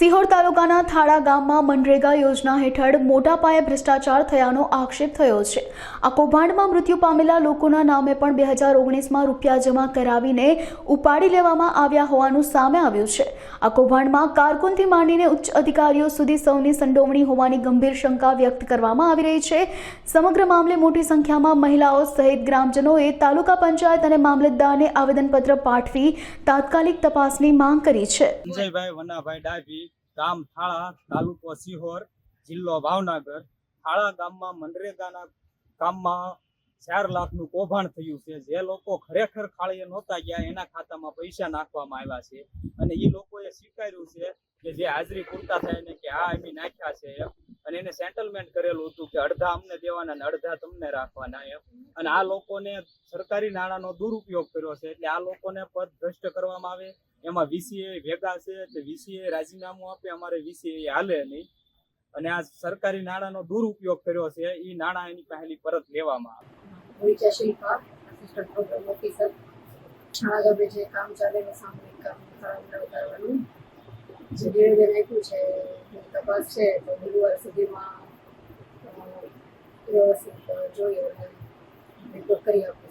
સિહોર તાલુકાના થાળા ગામમાં મનરેગા યોજના હેઠળ મોટા પાયે ભ્રષ્ટાચાર થયાનો આક્ષેપ થયો છે. આ કૌભાંડમાં મૃત્યુ પામેલા લોકોના નામે પણ બે હજાર ઓગણીસમાં રૂપિયા જમા કરાવીને ઉપાડી લેવામાં આવ્યા હોવાનું સામે આવ્યું છે. આ કૌભાંડમાં કારકુનથી માંડીને ઉચ્ચ અધિકારીઓ સુધી સૌની સંડોવણી હોવાની ગંભીર શંકા વ્યક્ત કરવામાં આવી રહી છે. સમગ્ર મામલે મોટી સંખ્યામાં મહિલાઓ સહિત ગ્રામજનોએ તાલુકા પંચાયત અને મામલતદારને આવેદનપત્ર પાઠવી તાત્કાલિક તપાસની માંગ કરી છે. ગામ થાળા તાલુકો સિહોર જિલ્લો ભાવનગર. થાળા ગામમાં મનરેગાના કામમાં ચાર લાખનું કૌભાંડ થયું છે. જે લોકો ખરેખર ખાળીએ નહોતા ગયા, એના ખાતામાં પૈસા નાખવામાં આવ્યા છે. અને એ લોકોએ સ્વીકાર્યું છે કે જે હાજરી પૂરતા થાય ને કે આ એમ નાખ્યા છે. એને સેટલમેન્ટ કરેલું હતું કે અડધા અમને દેવાના અને અડધા તમને રાખવાના એમ. અને આ લોકોને સરકારી નાણાંનો દુરુપયોગ કર્યો છે એટલે આ લોકોને પદ ભ્રષ્ટ કરવામાં આવે. એમાં વીસીએ ભેગા છે એટલે વીસીએ રાજીનામું આપે, અમારે વીસીએ હાલે નહીં. અને આ સરકારી નાણાંનો દુરુપયોગ કર્યો છે એ નાણાં એની પહેલી પરત લેવામાં આવે. જે કામ ચાલે સામૂહિક કામ જે નિવેદન આપ્યું છે તપાસ છે તો ગુરુવાર સુધીમાં વ્યવસ્થિત જોઈએ અને કરી આપીશું